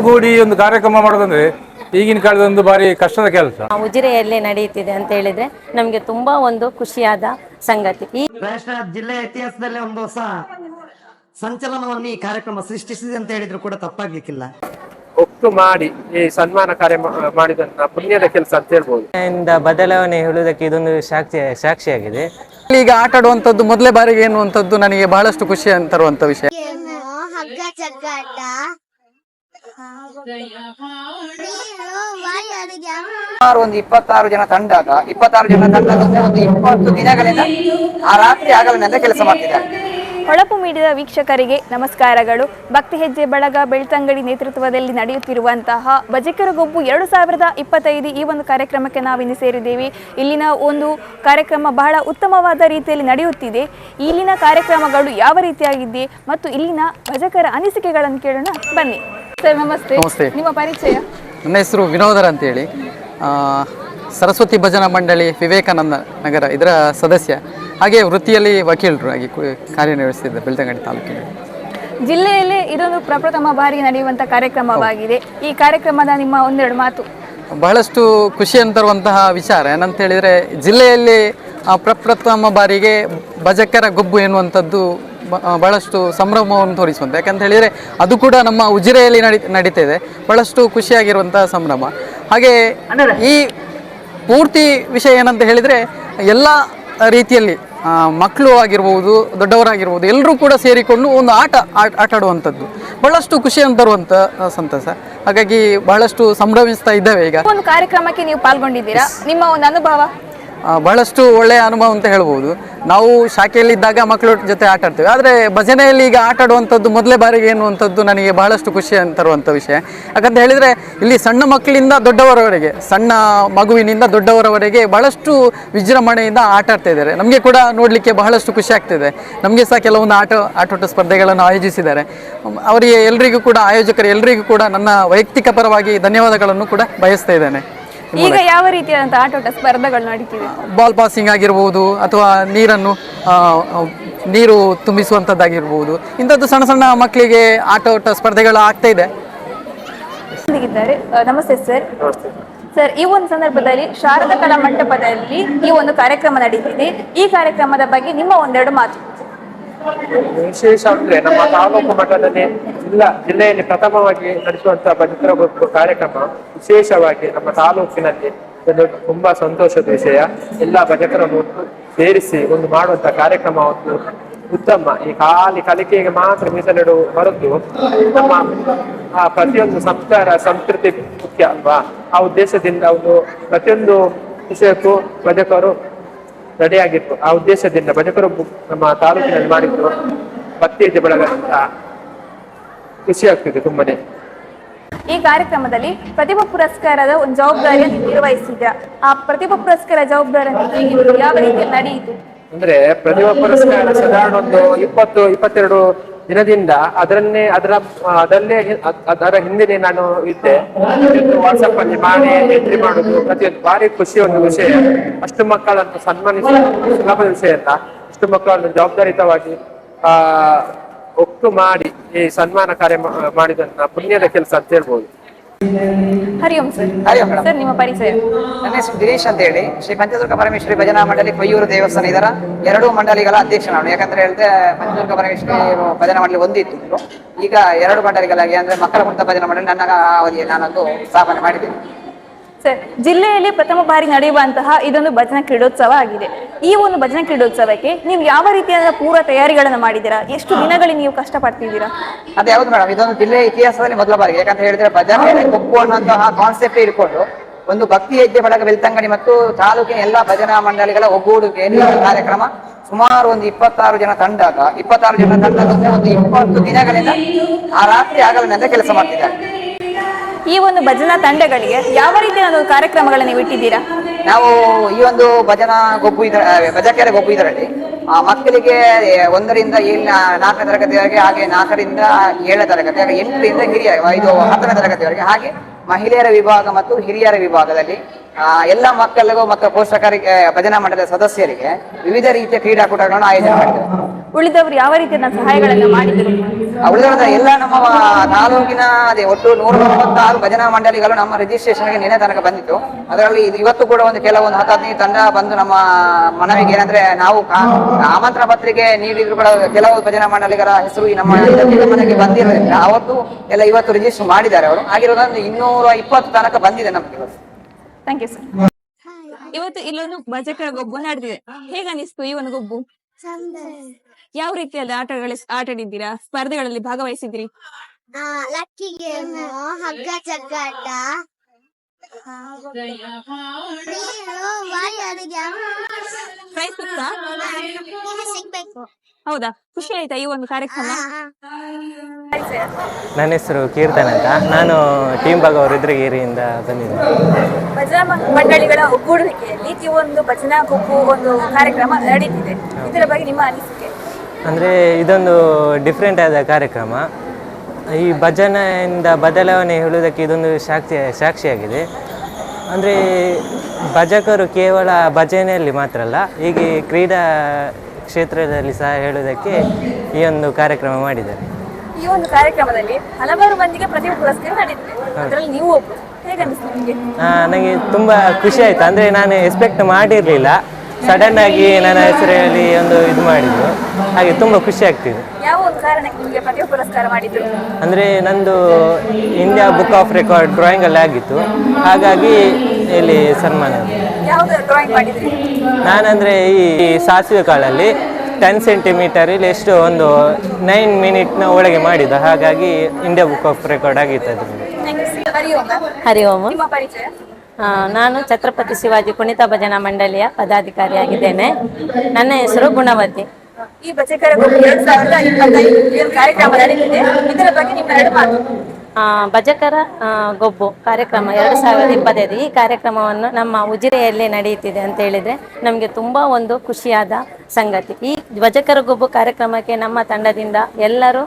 ಕೂಡಿ ಒಂದು ಕಾರ್ಯಕ್ರಮ ಮಾಡೋದಂದ್ರೆ ಈಗಿನ ಕಾಲದ ಒಂದು ಬಾರಿ ಕಷ್ಟದ ಕೆಲಸ. ಉಜಿರೆಯಲ್ಲಿ ನಡೆಯುತ್ತಿದೆ ಅಂತ ಹೇಳಿದ್ರೆ ನಮಗೆ ತುಂಬಾ ಒಂದು ಖುಷಿಯಾದ ಸಂಗತಿ. ಈ ರಾಷ್ಟ್ರ ಜಿಲ್ಲೆಯ ಇತಿಹಾಸದಲ್ಲೇ ಒಂದು ಹೊಸ ಸಂಚಲನವನ್ನು ಈ ಕಾರ್ಯಕ್ರಮ ಸೃಷ್ಟಿಸಿದೆ ಅಂತ ಹೇಳಿದ್ರು ಕೂಡ ತಪ್ಪಾಗ್ಲಿಕ್ಕಿಲ್ಲ. ಒಟ್ಟು ಮಾಡಿ ಈ ಸನ್ಮಾನ ಕಾರ್ಯ ಮಾ- ಮಾಡಿದಂತ ಪುಣ್ಯದ ಕೆಲಸ ಅಂತ ಹೇಳ್ಬೋದು. ಇಂದ ಬದಲಾವಣೆ ಹೇಳುವುದಕ್ಕೆ ಇದೊಂದು ಸಾಕ್ಷಿ ಸಾಕ್ಷಿಯಾಗಿದೆ. ಈಗ ಆಟ ಆಡುವಂತದ್ದು ಮೊದಲೇ ಬಾರಿಗೆ ಎನ್ನುವಂಥದ್ದು ನನಗೆ ಬಹಳಷ್ಟು ಖುಷಿ ತರುವಂಥ ವಿಷಯ. ಹಗ್ಗ ಜಗ್ಗಾಟ ಒಂದು ಇಪ್ಪತ್ತಾರು ಜನ ತಂಡಾಗ ಇಪ್ಪತ್ತಾರು ಜನ ತಂಡದಿಂದ ಒಂದು ಇಪ್ಪತ್ತು ದಿನಗಳಿಂದ ಆ ರಾತ್ರಿ ಆಗಲಿನಿಂದ ಕೆಲಸ ಮಾಡ್ತಿದ್ದಾರೆ. ಹೊಳಪು ಮೀಡಿದ ವೀಕ್ಷಕರಿಗೆ ನಮಸ್ಕಾರಗಳು. ಭಕ್ತಿ ಹೆಜ್ಜೆ ಬಳಗ ಬೆಳ್ತಂಗಡಿ ನೇತೃತ್ವದಲ್ಲಿ ನಡೆಯುತ್ತಿರುವಂತಹ ಬಜಕರ ಗೊಬ್ಬು ಎರಡು ಸಾವಿರದ ಇಪ್ಪತ್ತೈದು ಈ ಒಂದು ಕಾರ್ಯಕ್ರಮಕ್ಕೆ ನಾವಿನ್ನು ಸೇರಿದ್ದೇವೆ. ಇಲ್ಲಿನ ಒಂದು ಕಾರ್ಯಕ್ರಮ ಬಹಳ ಉತ್ತಮವಾದ ರೀತಿಯಲ್ಲಿ ನಡೆಯುತ್ತಿದೆ. ಇಲ್ಲಿನ ಕಾರ್ಯಕ್ರಮಗಳು ಯಾವ ರೀತಿಯಾಗಿದೆ ಮತ್ತು ಇಲ್ಲಿನ ಭಜಕರ ಅನಿಸಿಕೆಗಳನ್ನು ಕೇಳೋಣ. ಬನ್ನಿ. ಸರ್ ನಮಸ್ತೆ. ನಮಸ್ತೆ. ನಿಮ್ಮ ಪರಿಚಯ? ನನ್ನ ಹೆಸರು ವಿನೋದರ್ ಅಂತ ಹೇಳಿ ಸರಸ್ವತಿ ಭಜನಾ ಮಂಡಳಿ ವಿವೇಕಾನಂದ ನಗರ ಇದರ ಸದಸ್ಯ. ಹಾಗೆ ವೃತ್ತಿಯಲ್ಲಿ ವಕೀಲರು ಹಾಗೆ ಕಾರ್ಯನಿರ್ವಹಿಸ್ತಿದ್ದೆ ಬೆಳ್ತಂಗಡಿ ತಾಲೂಕಿನಲ್ಲಿ. ಜಿಲ್ಲೆಯಲ್ಲಿ ಇದೊಂದು ಪ್ರಪ್ರಥಮ ಬಾರಿ ನಡೆಯುವಂಥ ಕಾರ್ಯಕ್ರಮವಾಗಿದೆ. ಈ ಕಾರ್ಯಕ್ರಮದ ನಿಮ್ಮ ಒಂದೆರಡು ಮಾತು. ಬಹಳಷ್ಟು ಖುಷಿ ತರುವಂತಹ ವಿಚಾರ. ಏನಂತ ಹೇಳಿದರೆ ಜಿಲ್ಲೆಯಲ್ಲಿ ಪ್ರಪ್ರಥಮ ಬಾರಿಗೆ ಭಜಕರ ಗೊಬ್ಬು ಎನ್ನುವಂಥದ್ದು ಬಹಳಷ್ಟು ಸಂಭ್ರಮವನ್ನು ತೋರಿಸುವಂಥ ಯಾಕಂತ ಹೇಳಿದರೆ ಅದು ಕೂಡ ನಮ್ಮ ಉಜಿರೆಯಲ್ಲಿ ನಡಿ ನಡೀತಾ ಇದೆ ಬಹಳಷ್ಟು ಖುಷಿಯಾಗಿರುವಂಥ ಸಂಭ್ರಮ. ಹಾಗೆ ಈ ಪೂರ್ತಿ ವಿಷಯ ಏನಂತ ಹೇಳಿದರೆ ಎಲ್ಲ ರೀತಿಯಲ್ಲಿ ಮಕ್ಕಳು ಆಗಿರ್ಬೋದು ದೊಡ್ಡವರಾಗಿರ್ಬೋದು ಎಲ್ಲರೂ ಕೂಡ ಸೇರಿಕೊಂಡು ಒಂದು ಆಟ ಆಟ ಆಟ ಆಡುವಂಥದ್ದು. ಬಹಳಷ್ಟು ಖುಷಿಯನ್ನು ತರುವಂಥ ಸಂತಸ. ಹಾಗಾಗಿ ಬಹಳಷ್ಟು ಸಂಭ್ರಮಿಸ್ತಾ ಇದ್ದಾವೆ ಈಗ. ಒಂದು ಕಾರ್ಯಕ್ರಮಕ್ಕೆ ನೀವು ಪಾಲ್ಗೊಂಡಿದ್ದೀರಾ? ನಿಮ್ಮ ಒಂದು ಅನುಭವ? ಬಹಳಷ್ಟು ಒಳ್ಳೆಯ ಅನುಭವ ಅಂತ ಹೇಳ್ಬೋದು. ನಾವು ಶಾಖೆಯಲ್ಲಿದ್ದಾಗ ಮಕ್ಕಳ ಜೊತೆ ಆಟ ಆಡ್ತೇವೆ. ಆದರೆ ಭಜನೆಯಲ್ಲಿ ಈಗ ಆಟ ಆಡುವಂಥದ್ದು ಮೊದಲೇ ಬಾರಿಗೆ ಎನ್ನುವಂಥದ್ದು ನನಗೆ ಬಹಳಷ್ಟು ಖುಷಿ ತರುವಂಥ ವಿಷಯ. ಯಾಕಂತ ಹೇಳಿದರೆ ಇಲ್ಲಿ ಸಣ್ಣ ಮಕ್ಕಳಿಂದ ದೊಡ್ಡವರವರೆಗೆ, ಸಣ್ಣ ಮಗುವಿನಿಂದ ದೊಡ್ಡವರವರೆಗೆ ಬಹಳಷ್ಟು ವಿಜೃಂಭಣೆಯಿಂದ ಆಟ ಆಡ್ತಾ ಇದ್ದಾರೆ. ನಮಗೆ ಕೂಡ ನೋಡಲಿಕ್ಕೆ ಬಹಳಷ್ಟು ಖುಷಿ ಆಗ್ತಿದೆ. ನಮಗೆ ಸಹ ಕೆಲವೊಂದು ಆಟ, ಆಟೋಟ ಸ್ಪರ್ಧೆಗಳನ್ನು ಆಯೋಜಿಸಿದ್ದಾರೆ. ಅವರಿಗೆ ಎಲ್ಲರಿಗೂ ಕೂಡ, ಆಯೋಜಕರು ಎಲ್ಲರಿಗೂ ಕೂಡ ನನ್ನ ವೈಯಕ್ತಿಕ ಪರವಾಗಿ ಧನ್ಯವಾದಗಳನ್ನು ಕೂಡ ಬಯಸ್ತಾ ಇದ್ದೇನೆ. ಈಗ ಯಾವ ರೀತಿಯಾದಂತಹ ಆಟೋಟ ಸ್ಪರ್ಧೆಗಳು ನಡೀತಿವೆ? ಬಾಲ್ ಪಾಸಿಂಗ್ ಆಗಿರ್ಬೋದು ಅಥವಾ ನೀರನ್ನು ನೀರು ತುಂಬಿಸುವಂಥದ್ದಾಗಿರ್ಬೋದು ಇಂಥದ್ದು ಸಣ್ಣ ಸಣ್ಣ ಮಕ್ಕಳಿಗೆ ಆಟೋಟ ಸ್ಪರ್ಧೆಗಳು ಆಗ್ತಾ ಇದೆ. ಇದ್ದಾರೆ ನಮಸ್ತೆ ಸರ್. ಸರ್ ಈ ಒಂದು ಸಂದರ್ಭದಲ್ಲಿ ಶಾರದಾ ಕಲಾ ಮಂಟಪದಲ್ಲಿ ಈ ಒಂದು ಕಾರ್ಯಕ್ರಮ ನಡೀತಿದೆ. ಈ ಕಾರ್ಯಕ್ರಮದ ಬಗ್ಗೆ ನಿಮ್ಮ ಒಂದೆರಡು ಮಾತು. ವಿಶೇಷ ಅಂದ್ರೆ ನಮ್ಮ ತಾಲೂಕು ಮಟ್ಟದಲ್ಲಿ ಜಿಲ್ಲಾ, ಜಿಲ್ಲೆಯಲ್ಲಿ ಪ್ರಥಮವಾಗಿ ನಡೆಸುವಂತಹ ಗುಂಪು ಕಾರ್ಯಕ್ರಮ ವಿಶೇಷವಾಗಿ ನಮ್ಮ ತಾಲೂಕಿನಲ್ಲಿ ಒಂದು ತುಂಬಾ ಸಂತೋಷದ ವಿಷಯ. ಎಲ್ಲ ಭಜಕರನ್ನು ಸೇರಿಸಿ ಒಂದು ಮಾಡುವಂತ ಕಾರ್ಯಕ್ರಮ ಒಂದು ಉತ್ತಮ. ಈ ಖಾಲಿ ಕಲಿಕೆಗೆ ಮಾತ್ರ ಮೀಸಲಿಡುವ ಹೊರತು ನಮ್ಮ ಆ ಪ್ರತಿಯೊಂದು ಸಂಸ್ಕಾರ, ಸಂಸ್ಕೃತಿ ಮುಖ್ಯ ಅಲ್ವಾ? ಆ ಉದ್ದೇಶದಿಂದ ಒಂದು ಪ್ರತಿಯೊಂದು ವಿಷಯಕ್ಕೂ ಭಜಕರು ರೆಡಿಯಾಗಿತ್ತು. ಆ ಉದ್ದೇಶದಿಂದ ಭಜಕರು ನಮ್ಮ ತಾಲೂಕಿನಲ್ಲಿ ಮಾಡಿದ್ದು ಭಕ್ತಿ ಬಳಗ ಅಂತ ಖುಷಿ ಆಗ್ತಿದೆ ತುಂಬಾನೇ. ಈ ಕಾರ್ಯಕ್ರಮದಲ್ಲಿ ಪ್ರತಿಭಾ ಪುರಸ್ಕಾರದ ಒಂದು ಜವಾಬ್ದಾರಿಯನ್ನು ನಿರ್ವಹಿಸಿದ ಆ ಪ್ರತಿಭಾ ಪುರಸ್ಕಾರ ಜವಾಬ್ದಾರಿ ಯಾವ ರೀತಿ ನಡೆಯಿತು? ಅಂದ್ರೆ ಪ್ರತಿಭಾ ಪುರಸ್ಕಾರ ಸಾಧಾರಣ ಒಂದು ಇಪ್ಪತ್ತು ಇಪ್ಪತ್ತೆರಡು ದಿನದಿಂದ ಅದರನ್ನೇ, ಅದರ, ಅದರಲ್ಲೇ, ಅದರ ಹಿಂದೆನೆ ನಾನು ಇದ್ದೆ. ವಾಟ್ಸಪ್ ಅಲ್ಲಿ ಮಾಡಿ ಎಂಟ್ರಿ ಮಾಡುದು, ಪ್ರತಿಯೊಂದು ಭಾರಿ ಖುಷಿ ಒಂದು ವಿಷಯ. ಅಷ್ಟು ಮಕ್ಕಳನ್ನು ಸನ್ಮಾನಿಸುವುದು ಸುಲಭದ ವಿಷಯ ಅಲ್ಲ. ಅಷ್ಟು ಮಕ್ಕಳನ್ನು ಜವಾಬ್ದಾರಿತವಾಗಿ ಆ, ಒಟ್ಟು ಮಾಡಿ ಈ ಸನ್ಮಾನ ಕಾರ್ಯ ಮಾಡಿದ ಪುಣ್ಯದ ಕೆಲಸ ಅಂತ ಹೇಳ್ಬೋದು. Hari Om sir. Hari Om madam. Sir ನಿಮ್ಮ ಪರಿಚಯ. ನನ್ನ ಹೆಸರು ದಿನೇಶ್ ಅಂತ ಹೇಳಿ ಶ್ರೀ ಪಂಚದುರ್ಗ ಪರಮೇಶ್ವರಿ ಭಜನಾ ಮಂಡಳಿ ಕೊಯ್ಯೂರು ದೇವಸ್ಥಾನ ಇದರ ಎರಡು ಮಂಡಳಿಗಳ ಅಧ್ಯಕ್ಷ ನಾನು. ಯಾಕಂದ್ರೆ ಹೇಳಿದ್ರೆ ಪಂಚದುರ್ಗ ಪರಮೇಶ್ವರಿ ಭಜನಾ ಮಂಡಳಿ ಒಂದಿತ್ತು ಮೊದಲು. ಈಗ ಎರಡು ಮಂಡಳಿಗಳಾಗಿ ಅಂದ್ರೆ ಮಕ್ಕಳ ಕುರಿತ ಭಜನಾ ಮಂಡಳಿ ನನ್ನ ಅವಧಿಯಲ್ಲಿ ನಾನೊಂದು ಸ್ಥಾಪನೆ ಮಾಡಿದ್ದೇನೆ. ಸರ್ ಜಿಲ್ಲೆಯಲ್ಲಿ ಪ್ರಥಮ ಬಾರಿ ನಡೆಯುವಂತಹ ಇದೊಂದು ಭಜನಾ ಕ್ರೀಡೋತ್ಸವ ಆಗಿದೆ. ಈ ಒಂದು ಭಜನಾ ಕ್ರೀಡೋತ್ಸವಕ್ಕೆ ನೀವು ಯಾವ ರೀತಿಯಾದ ಪೂರ್ವ ತಯಾರಿಗಳನ್ನು ಮಾಡಿದ್ದೀರಾ? ಎಷ್ಟು ದಿನಗಳಿಗೆ ನೀವು ಕಷ್ಟಪಡ್ತಿದ್ದೀರಾ? ಅದು ಯಾವ್ದು ಮೇಡಮ್ ಇದೊಂದು ಜಿಲ್ಲೆಯ ಇತಿಹಾಸದಲ್ಲಿ ಮೊದಲ ಬಾರಿಗೆ. ಯಾಕಂತ ಹೇಳಿದ್ರೆ ಭಜನೆ ಕೊಪ್ಪು ಅನ್ನುವಂತಹ ಕಾನ್ಸೆಪ್ಟ್ ಇಟ್ಕೊಂಡು ಒಂದು ಭಕ್ತಿ ಹೆಜ್ಜೆ ಬಳಗ ಬೆಳ್ತಂಗಡಿ ಮತ್ತು ತಾಲೂಕಿನ ಎಲ್ಲ ಭಜನಾ ಮಂಡಳಿಗಳ ಒಗ್ಗೂಡುಗೆ ಕಾರ್ಯಕ್ರಮ ಸುಮಾರು ಒಂದು ಇಪ್ಪತ್ತಾರು ಜನ ತಂಡದ ಇಪ್ಪತ್ತಾರು ಜನ ತಂಡದ ಒಂದು ಇಪ್ಪತ್ತು ದಿನಗಳಿಂದ ಆ ರಾತ್ರಿ ಆಗಲಿನಂತೆ ಕೆಲಸ ಮಾಡ್ತಿದ್ದಾರೆ. ಈ ಒಂದು ಭಜನಾ ತಂಡಗಳಿಗೆ ಯಾವ ರೀತಿಯ ಒಂದು ಕಾರ್ಯಕ್ರಮಗಳನ್ನು ನೀವು ಇಟ್ಟಿದ್ದೀರಾ? ನಾವು ಈ ಒಂದು ಭಜನಾ ಗೊಬ್ಬು ಇದರ ಭಜಕೆರೆ ಗೊಬ್ಬು ಇದರಲ್ಲಿ ಆ, ಮಕ್ಕಳಿಗೆ ಒಂದರಿಂದ ಏಳ್ ನಾಲ್ಕನೇ ತರಗತಿವರೆಗೆ ಹಾಗೆ ನಾಲ್ಕರಿಂದ ಏಳನೇ ತರಗತಿ ಹಾಗೆ ಎಂಟರಿಂದ ಹಿರಿಯ ಐದು ಹತ್ತನೇ ತರಗತಿವರೆಗೆ ಹಾಗೆ ಮಹಿಳೆಯರ ವಿಭಾಗ ಮತ್ತು ಹಿರಿಯರ ವಿಭಾಗದಲ್ಲಿ ಆ, ಎಲ್ಲ ಮಕ್ಕಳಿಗೂ ಮತ್ತು ಪೋಷಕರಿಗೆ ಭಜನಾ ಮಂಡಲದ ಸದಸ್ಯರಿಗೆ ವಿವಿಧ ರೀತಿಯ ಕ್ರೀಡಾಕೂಟಗಳನ್ನು ಆಯೋಜನೆ ಮಾಡಿದ್ದಾರೆ. ಉಳಿದವರು ಯಾವ ರೀತಿಯ ಸಹಾಯಗಳನ್ನು ಮಾಡಿದ್ರು? ಉಳಿದ ಎಲ್ಲ ನಮ್ಮ ತಾಲೂಕಿನ ಅದೇ ಒಟ್ಟು ನೂರ ಮೂವತ್ತಾರು ಭಜನಾ ಮಂಡಳಿಗಳು ನಮ್ಮ ರಿಜಿಸ್ಟ್ರೇಷನ್ಗೆ ನಿನ್ನೆ ತನಕ ಬಂದಿತ್ತು. ಅದರಲ್ಲಿ ಇದು ಇವತ್ತು ಕೂಡ ಒಂದು ಕೆಲವೊಂದು ಹತ್ತು ಹದಿನೈದು ತಂಡ ಬಂದು ನಮ್ಮ ಮನವಿಗೆ ಏನಂದ್ರೆ ನಾವು ಆಮಂತ್ರಣ ಪತ್ರಿಕೆ ನೀಡಿದ್ರು ಕೂಡ ಕೆಲವು ಭಜನಾ ಮಂಡಳಿಗಳ ಹೆಸರು ಈ ನಮ್ಮ ಮನೆಗೆ ಬಂದಿರೋದ್ರಿಂದ ಅವತ್ತು ಎಲ್ಲ ಇವತ್ತು ರಿಜಿಸ್ಟರ್ ಮಾಡಿದ್ದಾರೆ ಅವರು. ಆಗಿರೋದ್ರಿಂದ ಇನ್ನೂರ ಇಪ್ಪತ್ತು ತನಕ ಬಂದಿದೆ ನಮ್ಗೆ ಇವತ್ತು. ಥ್ಯಾಂಕ್ ಯು ಸರ್ ಇವತ್ತು ಇಲ್ಲೊಂದು ಭಜಕರ ಗೊಬ್ಬು ನಡೆದಿದೆ. ಹೇಗನ್ನಿಸ್ತು ಈ ಒಂದು ಗೊಬ್ಬು? ಯಾವ ರೀತಿಯಾದ ಆಟಗಳ ಆಟಾಡಿದ್ದೀರಾ? ಸ್ಪರ್ಧೆಗಳಲ್ಲಿ ಭಾಗವಹಿಸಿದ್ರಿ ಲಕ್ಕಿ ಗೇಮ್ ಹಗ್ಗ ಜಗ್ಗಾಟ. ಪ್ರೈಸ್ ಸಿಗ್ಬೇಕು. ಹೌದಾ? ಖುಷಿ ಆಯ್ತಾ ಈ ಒಂದು ಕಾರ್ಯಕ್ರಮ? ನನ್ನ ಹೆಸರು ಕೀರ್ತನ್ ಅಂತ. ನಾನು ಟೀಮ್ ಭಾಗ ರುದ್ರಗಿರಿಯಿಂದ ಬಂದಿದ್ದೆ ಭಜನಾ ಮಂಡಳಿಗಳ ಒಗ್ಗೂಡಿಕೆಯಲ್ಲಿ ಈ ಒಂದು ಭಜನಾ ಗುಂಪು ಒಂದು ಕಾರ್ಯಕ್ರಮ ನಡೀತಿದೆ. ಇದರ ಬಗ್ಗೆ ನಿಮ್ಮ ಅನಿಸಿಕೆ? ಅಂದ್ರೆ ಇದೊಂದು ಡಿಫ್ರೆಂಟ್ ಆದ ಕಾರ್ಯಕ್ರಮ. ಈ ಭಜನೆಯಿಂದ ಬದಲಾವಣೆ ಹೇಳುವುದಕ್ಕೆ ಇದೊಂದು ಸಾಕ್ಷಿ ಸಾಕ್ಷಿಯಾಗಿದೆ. ಅಂದರೆ ಭಜಕರು ಕೇವಲ ಭಜನೆಯಲ್ಲಿ ಮಾತ್ರ ಅಲ್ಲ ಹೀಗೆ ಕ್ರೀಡಾ ಕ್ಷೇತ್ರದಲ್ಲಿ ಸಹ ಹೇಳುವುದಕ್ಕೆ ಈ ಒಂದು ಕಾರ್ಯಕ್ರಮ ಮಾಡಿದ್ದಾರೆ. ಈ ಒಂದು ಕಾರ್ಯಕ್ರಮದಲ್ಲಿ ಹಲವಾರು ಮಂದಿಗೆ ಪ್ರತಿಭಾ ಪುರಸ್ಕಾರ ಅದರಲ್ಲಿ ನೀವು ಹೇಗನ್ನಿಸ್ತು ನಿಮಗೆ? ನನಗೆ ತುಂಬ ಖುಷಿ ಆಯಿತು. ಅಂದರೆ ನಾನು ಎಕ್ಸ್ಪೆಕ್ಟ್ ಮಾಡಿರಲಿಲ್ಲ. ಸಡನ್ ಆಗಿ ನನ್ನ ಹೆಸರಲ್ಲಿ ಒಂದು ಇದು ಮಾಡಿದ್ರು. ಹಾಗೆ ತುಂಬ ಖುಷಿ ಆಗ್ತಿದೆ. ಯಾವ ಒಂದು ಕಾರಣಕ್ಕೆ ನಿಮಗೆ ಪ್ರತಿಭಾ ಪುರಸ್ಕಾರ ಮಾಡಿದ್ರು? ಅಂದರೆ ನಂದು ಇಂಡಿಯಾ ಬುಕ್ ಆಫ್ ರೆಕಾರ್ಡ್ ಡ್ರಾಯಿಂಗಲ್ಲಿ ಆಗಿತ್ತು. ಹಾಗಾಗಿ ಇಲ್ಲಿ ಸನ್ಮಾನ ಯಾವ್ದು ಡ್ರಾಯಿಂಗ್ ಮಾಡಿದ್ರಿ? ನಾನಂದರೆ ಈ ಸಾಸಿವೆ ಕಾಳಲ್ಲಿ ಟೆನ್ ಸೆಂಟಿಮೀಟರ್ ಇಲ್ಲಿ ಎಷ್ಟು ಒಂದು ನೈನ್ ಮಿನಿಟ್ನ ಒಳಗೆ ಮಾಡಿದ ಹಾಗಾಗಿ ಇಂಡಿಯಾ ಬುಕ್ ಆಫ್ ರೆಕಾರ್ಡ್ ಆಗಿತ್ತು ಹರಿ ಓಂ ಹರಿ ಓಂ ನಿಮ್ಮ ಪರಿಚಯ ನಾನು ಛತ್ರಪತಿ ಶಿವಾಜಿ ಕುಣಿತ ಭಜನಾ ಮಂಡಳಿಯ ಪದಾಧಿಕಾರಿಯಾಗಿದ್ದೇನೆ ನನ್ನ ಹೆಸರು ಗುಣವತಿ. ಈ ಬಚಕರ ಗುಂಪು ಎರಡ್ ಸಾವಿರದ ಇಪ್ಪತ್ತೈದು ಈ ಕಾರ್ಯಕ್ರಮ ನಡೀತಿದೆ. ಇದರ ಬಗ್ಗೆ ನಿಮ್ಮ ಎರಡು ಮಾತು. ಭಜಕರ ಗೊಬ್ಬು ಕಾರ್ಯಕ್ರಮ ಎರಡು ಸಾವಿರದ ಇಪ್ಪತ್ತೈದು ಈ ಕಾರ್ಯಕ್ರಮವನ್ನು ನಮ್ಮ ಉಜಿರೆಯಲ್ಲಿ ನಡೆಯುತ್ತಿದೆ ಅಂತ ಹೇಳಿದ್ರೆ ನಮಗೆ ತುಂಬ ಒಂದು ಖುಷಿಯಾದ ಸಂಗತಿ. ಈ ಭಜಕರ ಗೊಬ್ಬು ಕಾರ್ಯಕ್ರಮಕ್ಕೆ ನಮ್ಮ ತಂಡದಿಂದ ಎಲ್ಲರೂ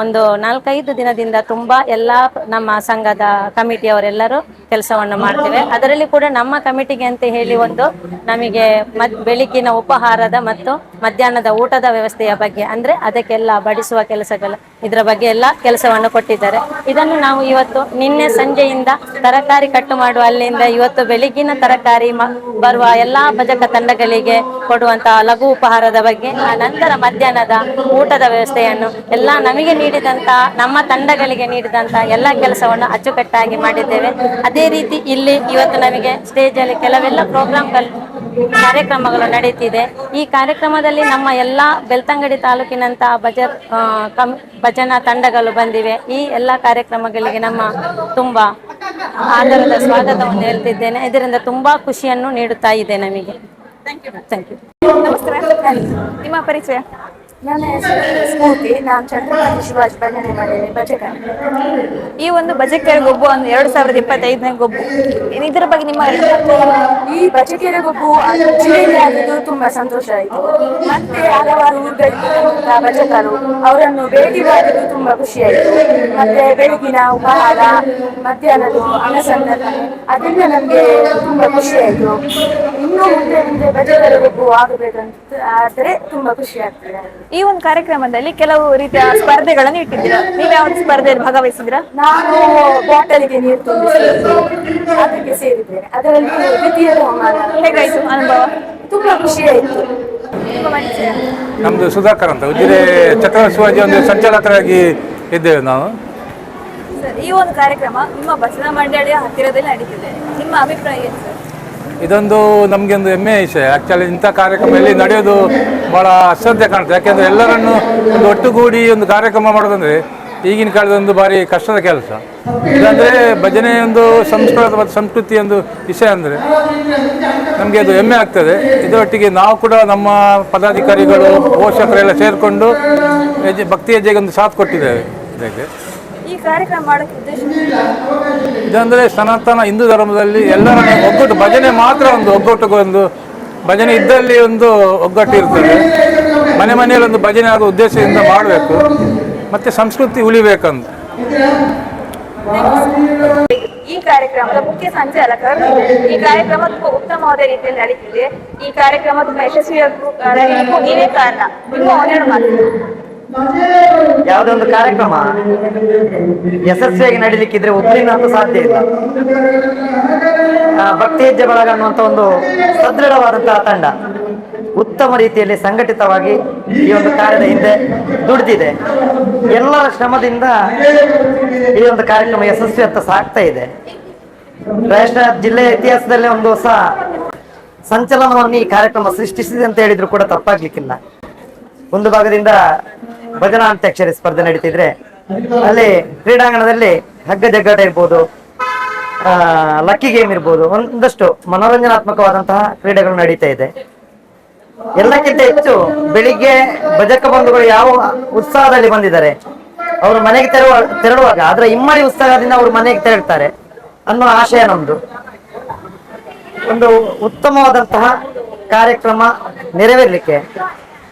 ಒಂದು ನಾಲ್ಕೈದು ದಿನದಿಂದ ತುಂಬ ಎಲ್ಲ ನಮ್ಮ ಸಂಘದ ಕಮಿಟಿಯವರೆಲ್ಲರೂ ಕೆಲಸವನ್ನು ಮಾಡ್ತೇವೆ. ಅದರಲ್ಲಿ ಕೂಡ ನಮ್ಮ ಕಮಿಟಿಗೆ ಅಂತ ಹೇಳಿ ಒಂದು ನಮಗೆ ಮತ್ ಬೆಳಗಿನ ಉಪಹಾರದ ಮತ್ತು ಮಧ್ಯಾಹ್ನದ ಊಟದ ವ್ಯವಸ್ಥೆಯ ಬಗ್ಗೆ, ಅಂದ್ರೆ ಅದಕ್ಕೆಲ್ಲ ಬಡಿಸುವ ಕೆಲಸಗಳು ಇದರ ಬಗ್ಗೆ ಎಲ್ಲ ಕೆಲಸವನ್ನು ಕೊಟ್ಟಿದ್ದಾರೆ. ಇದನ್ನು ನಾವು ಇವತ್ತು ನಿನ್ನೆ ಸಂಜೆಯಿಂದ ತರಕಾರಿ ಕಟ್ಟು ಮಾಡುವ ಅಲ್ಲಿಂದ ಇವತ್ತು ಬೆಳಿಗ್ಗಿನ ತರಕಾರಿ ಬರುವ ಎಲ್ಲಾ ಭಜಕ ತಂಡಗಳಿಗೆ ಕೊಡುವಂತಹ ಲಘು ಉಪಹಾರದ ಬಗ್ಗೆ, ಆ ನಂತರ ಮಧ್ಯಾಹ್ನದ ಊಟದ ವ್ಯವಸ್ಥೆಯನ್ನು ಎಲ್ಲ ನಮಗೆ ನೀಡಿದಂತ, ನಮ್ಮ ತಂಡಗಳಿಗೆ ನೀಡಿದಂತ ಎಲ್ಲ ಕೆಲಸವನ್ನು ಅಚ್ಚುಕಟ್ಟಾಗಿ ಮಾಡಿದ್ದೇವೆ. ಅದೇ ರೀತಿ ಇಲ್ಲಿ ಇವತ್ತು ನಮಗೆ ಸ್ಟೇಜ್ ಅಲ್ಲಿ ಕೆಲವೆಲ್ಲ ಪ್ರೋಗ್ರಾಮ್ಗಳು ಕಾರ್ಯಕ್ರಮಗಳು ನಡೀತಿದೆ. ಈ ಕಾರ್ಯಕ್ರಮದಲ್ಲಿ ನಮ್ಮ ಎಲ್ಲ ಬೆಳ್ತಂಗಡಿ ತಾಲೂಕಿನಂತಹ ಭಜ ಕಮ್ ಭಜನಾ ತಂಡಗಳು ಬಂದಿವೆ. ಈ ಎಲ್ಲ ಕಾರ್ಯಕ್ರಮಗಳಿಗೆ ನಮ್ಮ ತುಂಬಾ ಆಧಾರದ ಸ್ವಾಗತವನ್ನು ಹೇಳ್ತಿದ್ದೇನೆ. ಇದರಿಂದ ತುಂಬಾ ಖುಷಿಯನ್ನು ನೀಡುತ್ತಾ ಇದೆ ನಮಗೆ. ಥ್ಯಾಂಕ್ ಯು ನಮಸ್ಕಾರ ನಿಮ್ಮ ಪರಿಚಯ? ನನ್ನ ಹೆಸರು ಸ್ಮೂರ್ತಿ ನಾನು ಶಿವಾಜಿ ಈ ಒಂದು ಬಜೆಕರ ಗೊಬ್ಬು ಒಂದು ಎರಡು ಸಾವಿರದ ಇಪ್ಪತ್ತೈದನೇ ಗೊಬ್ಬು. ಇದರ ಬಗ್ಗೆ ನಿಮ್ಮ ಈ ಬಚಕೆರೆ ಗುಂಪು ಜಿಲ್ಲೆಯಲ್ಲಿ ಆಗಿದ್ದು ತುಂಬಾ ಸಂತೋಷ ಆಯಿತು. ಮತ್ತೆ ಹಲವಾರು ಊರುಗಳಿಂದ ಭಜಕರು ಅವರನ್ನು ಭೇಟಿ ಮಾಡಿದ್ದು ತುಂಬಾ ಖುಷಿ ಆಯಿತು. ಮತ್ತೆ ಬೆಳಗಿನ ಉಪಹಾರ ಮಧ್ಯಾಹ್ನದ ಅನಸಂದರ್ಭ ಅದರಿಂದ ನಮಗೆ ತುಂಬಾ ಖುಷಿ ಆಯಿತು. ಇನ್ನೂ ಮುಂದೆ ಮುಂದೆ ಭಜಕರ ಗೊಬ್ಬು ಆಗಬೇಕಂತ ಆದರೆ ತುಂಬಾ ಖುಷಿ ಆಗ್ತದೆ. ಒಂದು ಕಾರ್ಯಕ್ರಮದಲ್ಲಿ ಕೆಲವು ರೀತಿಯ ಸ್ಪರ್ಧೆಗಳನ್ನು ಇಟ್ಟಿದ್ದೀರಾ? ನೀವು ಯಾವ ಸ್ಪರ್ಧೆಯಲ್ಲಿ ಭಾಗವಹಿಸಿದ್ರಾ ನಾನು ಬಾಟಲಿಗೆ ನೀರು ತುಂಬಿಸಿದ್ದು ಅದಕ್ಕೆ ಸೇರಿದ್ದೇನೆ. ಅದರಲ್ಲಿ ದ್ವಿತೀಯ ಬಹುಮಾನ. ಹೇಗಾಯ್ತು ಅನುಭವ? ತುಂಬಾ ಖುಷಿ ಆಯಿತು ನಮ್ದು ಸುಧಾಕರ್ ಅಂತ. ಉಜಿರೆ ಛತ್ರಪತಿ ಶಿವಾಜಿ ಒಂದು ಸಂಚಾಲಕರಾಗಿ ಇದ್ದೇವೆ ನಾವು. ಸರ್ ಈ ಒಂದು ಕಾರ್ಯಕ್ರಮ ನಿಮ್ಮ ಬಸವ ಮಂಡಳಿಯ ಹತ್ತಿರದಲ್ಲಿ ನಡೀತಿದೆ. ನಿಮ್ಮ ಅಭಿಪ್ರಾಯ ಏನು ಸರ್? ಇದೊಂದು ನಮಗೆ ಒಂದು ಹೆಮ್ಮೆಯ ವಿಷಯ. ಆ್ಯಕ್ಚುಲಿ ಇಂಥ ಕಾರ್ಯಕ್ರಮ ಇಲ್ಲಿ ನಡೆಯೋದು ಭಾಳ ಅಸಾಧ್ಯ ಕಾಣುತ್ತೆ ಯಾಕೆಂದರೆ ಎಲ್ಲರನ್ನು ಒಂದು ಒಟ್ಟುಗೂಡಿ ಒಂದು ಕಾರ್ಯಕ್ರಮ ಮಾಡೋದಂದರೆ ಈಗಿನ ಕಾಲದ ಒಂದು ಭಾರಿ ಕಷ್ಟದ ಕೆಲಸ. ಇಲ್ಲಾಂದರೆ ಭಜನೆ ಒಂದು ಸಂಸ್ಕೃತ ಮತ್ತು ಸಂಸ್ಕೃತಿ ಒಂದು ವಿಷಯ ಅಂದರೆ ನಮಗೆ ಅದು ಹೆಮ್ಮೆ ಆಗ್ತದೆ. ಇದರೊಟ್ಟಿಗೆ ನಾವು ಕೂಡ ನಮ್ಮ ಪದಾಧಿಕಾರಿಗಳು, ಪೋಷಕರೆಲ್ಲ ಸೇರಿಕೊಂಡು ಹೆಜ್ಜೆ ಭಕ್ತಿ ಹೆಜ್ಜೆಗೆ ಒಂದು ಸಾಥ್ ಕೊಟ್ಟಿದ್ದೇವೆ ಇದಕ್ಕೆ. ಕಾರ್ಯಕ್ರಮ ಉದ್ದೇಶ ಇದಂದರೆ ಸನಾತನ ಹಿಂದೂ ಧರ್ಮದಲ್ಲಿ ಎಲ್ಲರ ಒಗ್ಗಟ್ಟು ಭಜನೆ ಮಾತ್ರ ಒಂದು ಒಗ್ಗಟ್ಟಿಗೆ ಒಂದು ಭಜನೆ ಇದ್ದಲ್ಲಿ ಒಂದು ಒಗ್ಗಟ್ಟು ಇರ್ತದೆ. ಮನೆ ಮನೆಯಲ್ಲಿ ಒಂದು ಭಜನೆ ಆಗೋ ಉದ್ದೇಶದಿಂದ ಮಾಡಬೇಕು. ಮತ್ತು ಸಂಸ್ಕೃತಿ ಉಳಿಬೇಕಂತ. ಈ ಕಾರ್ಯಕ್ರಮದ ಮುಖ್ಯ ಸಂಚಾಲಕರು ಈ ಕಾರ್ಯಕ್ರಮ ತುಂಬಾ ಉತ್ತಮವಾದ ರೀತಿಯಲ್ಲಿ ನಡೀತಿದೆ. ಈ ಕಾರ್ಯಕ್ರಮ ತುಂಬಾ ಯಶಸ್ವಿಯಾಗೂ ನೀವೇ ಕಾರಣ. ನಿಮ್ಮ ಒಂದೆರಡು ಮಾತು ಯಾವುದೇ ಒಂದು ಕಾರ್ಯಕ್ರಮ ಯಶಸ್ವಿಯಾಗಿ ನಡೀಲಿಕ್ಕಿದ್ರೆ ಒಬ್ಬರಿಂದ ಅಂತ ಸಾಧ್ಯ ಇಲ್ಲ. ಭಕ್ತಿ ಹೆಜ್ಜೆ ಬಳಗ ಅನ್ನುವಂಥ ಒಂದು ಸದೃಢವಾದಂತಹ ತಂಡ ಉತ್ತಮ ರೀತಿಯಲ್ಲಿ ಸಂಘಟಿತವಾಗಿ ಈ ಒಂದು ಕಾರ್ಯದ ಹಿಂದೆ ದುಡಿದಿದೆ. ಎಲ್ಲರ ಶ್ರಮದಿಂದ ಈ ಒಂದು ಕಾರ್ಯಕ್ರಮ ಯಶಸ್ವಿ ಅಂತ ಸಾಗ್ತಾ ಇದೆ. ರಾಷ್ಟ್ರ ಜಿಲ್ಲೆಯ ಇತಿಹಾಸದಲ್ಲಿ ಒಂದು ಹೊಸ ಸಂಚಲನವನ್ನು ಈ ಕಾರ್ಯಕ್ರಮ ಸೃಷ್ಟಿಸಿದೆ ಅಂತ ಹೇಳಿದ್ರು ಕೂಡ ತಪ್ಪಾಗ್ಲಿಕ್ಕಿಲ್ಲ. ಒಂದು ಭಾಗದಿಂದ ಭಜನಾ ಅಂತ್ಯಾಕ್ಷರಿ ಸ್ಪರ್ಧೆ ನಡೀತಿದ್ರೆ ಅಲ್ಲಿ ಕ್ರೀಡಾಂಗಣದಲ್ಲಿ ಹಗ್ಗ ಜಗ್ಗಾಟ ಇರ್ಬೋದು ಲಕ್ಕಿ ಗೇಮ್ ಇರ್ಬೋದು, ಒಂದಷ್ಟು ಮನೋರಂಜನಾತ್ಮಕವಾದಂತಹ ಕ್ರೀಡೆಗಳು ನಡೀತಾ ಇದೆ. ಎಲ್ಲಕ್ಕಿಂತ ಹೆಚ್ಚು ಬೆಳಿಗ್ಗೆ ಭಜಕ ಬಂಧುಗಳು ಯಾವ ಉತ್ಸಾಹದಲ್ಲಿ ಬಂದಿದ್ದಾರೆ, ಅವರು ಮನೆಗೆ ತೆರಳುವ ತೆರಳುವಾಗ ಅದರ ಇಮ್ಮಡಿ ಉತ್ಸಾಹದಿಂದ ಅವರು ಮನೆಗೆ ತೆರಳ್ತಾರೆ ಅನ್ನೋ ಆಶಯ ನಮ್ದು. ಒಂದು ಉತ್ತಮವಾದಂತಹ ಕಾರ್ಯಕ್ರಮ ನೆರವೇರಲಿಕ್ಕೆ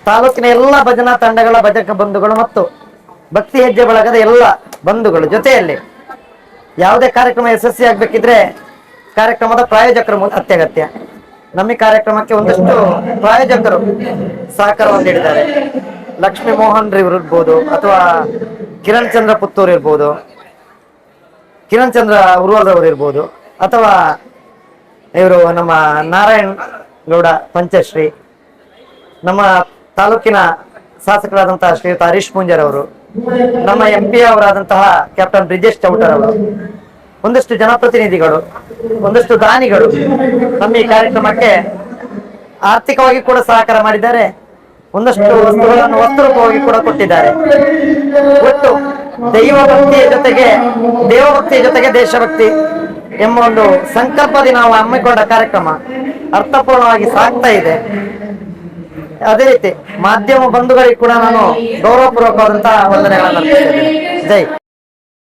ತಾಲೂಕಿನ ಎಲ್ಲ ಭಜನಾ ತಂಡಗಳ ಭಜಕ ಬಂಧುಗಳು ಮತ್ತು ಭಕ್ತಿ ಹೆಜ್ಜೆ ಬಳಗದ ಎಲ್ಲ ಬಂಧುಗಳು ಜೊತೆಯಲ್ಲಿ ಯಾವುದೇ ಕಾರ್ಯಕ್ರಮ ಯಶಸ್ವಿ ಆಗ್ಬೇಕಿದ್ರೆ ಕಾರ್ಯಕ್ರಮದ ಪ್ರಾಯೋಜಕರು ಅತ್ಯಗತ್ಯ. ನಮ್ಮ ಕಾರ್ಯಕ್ರಮಕ್ಕೆ ಒಂದಷ್ಟು ಪ್ರಾಯೋಜಕರು ಸಹಕಾರವನ್ನು ನೀಡಿದ್ದಾರೆ. ಲಕ್ಷ್ಮೀ ಮೋಹನ್ ರವರು ಇರ್ಬೋದು ಅಥವಾ ಕಿರಣ್ ಚಂದ್ರ ಪುತ್ತೂರ್ ಇರ್ಬೋದು. ಕಿರಣ್ ಚಂದ್ರ ಉರ್ವಲ್ರವರು ಇರ್ಬೋದು ಅಥವಾ ಇವರು ನಮ್ಮ ನಾರಾಯಣ್ ಗೌಡ ಪಂಚಶ್ರೀ. ನಮ್ಮ ತಾಲೂಕಿನ ಶಾಸಕರಾದಂತಹ ಶ್ರೀಯುತ ಹರೀಶ್ ಪೂಂಜರ್ ಅವರು, ನಮ್ಮ ಎಂ ಪಿ ಅವರಾದಂತಹ ಕ್ಯಾಪ್ಟನ್ ಬ್ರಿಜೇಶ್ ಚೌಟರ್ ಅವರು, ಒಂದಷ್ಟು ಜನಪ್ರತಿನಿಧಿಗಳು, ಒಂದಷ್ಟು ದಾನಿಗಳು ನಮ್ಮ ಈ ಕಾರ್ಯಕ್ರಮಕ್ಕೆ ಆರ್ಥಿಕವಾಗಿ ಕೂಡ ಸಹಕಾರ ಮಾಡಿದ್ದಾರೆ. ಒಂದಷ್ಟು ವಸ್ತುಗಳನ್ನು ವಸ್ತುರೂಪವಾಗಿ ಕೂಡ ಕೊಟ್ಟಿದ್ದಾರೆ. ಒಟ್ಟು ದೈವ ಭಕ್ತಿಯ ಜೊತೆಗೆ ದೇವಭಕ್ತಿಯ ಜೊತೆಗೆ ದೇಶಭಕ್ತಿ ಎಂಬ ಒಂದು ಸಂಕಲ್ಪದಿ ನಾವು ಹಮ್ಮಿಕೊಂಡ ಕಾರ್ಯಕ್ರಮ ಅರ್ಥಪೂರ್ಣವಾಗಿ ಸಾಗ್ತಾ ಇದೆ. ಅದೇ ರೀತಿ ಮಾಧ್ಯಮ ಬಂಧುಗಳಿಗೆ ಕೂಡ ನಾನು ಗೌರವಪೂರ್ವಕವಾದಂತಹ ವಂದನೆಗಳನ್ನು ಜೈ.